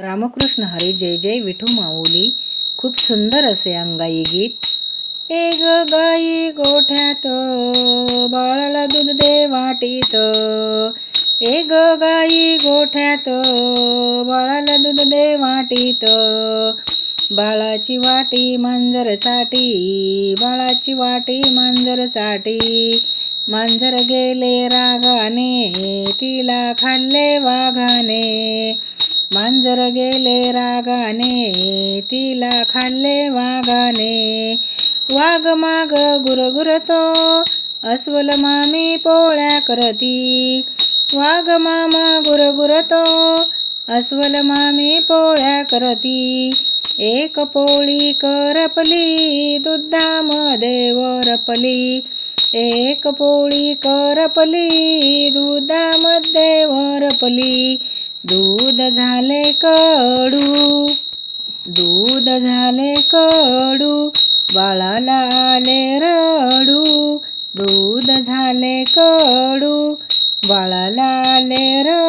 रामकृष्ण हरी जय जय विठू माऊली. खूप सुंदर असे अंगाई गीत. ए ग गाई गोठ्यात बाळाला दूध दे वाटीत. ए ग गाई गोठ्यात बाळाला दूध दे वाटीत. बाळाची वाटी मांजरसाठी बाळाची वाटी मांजरसाठी. मांजर गेले रागाने तिला खाल्ले वाघाने. मांजर गेले रागाने तिला खाल्ले वाघाने. वाघ माग गुरगुरतो अस्वल मामी पोळ्या करती. वाघ मामा गुरगुरतो अस्वल मामी पोळ्या करती. एक पोळी करपली दुधामध्ये वरपली. एक पोळी करपली दुधामध्ये वरपली. दूध झाले कडू. दूध झाले कडू बाळाला आले रडू. दूध झाले कडू बाळाला आले रडू.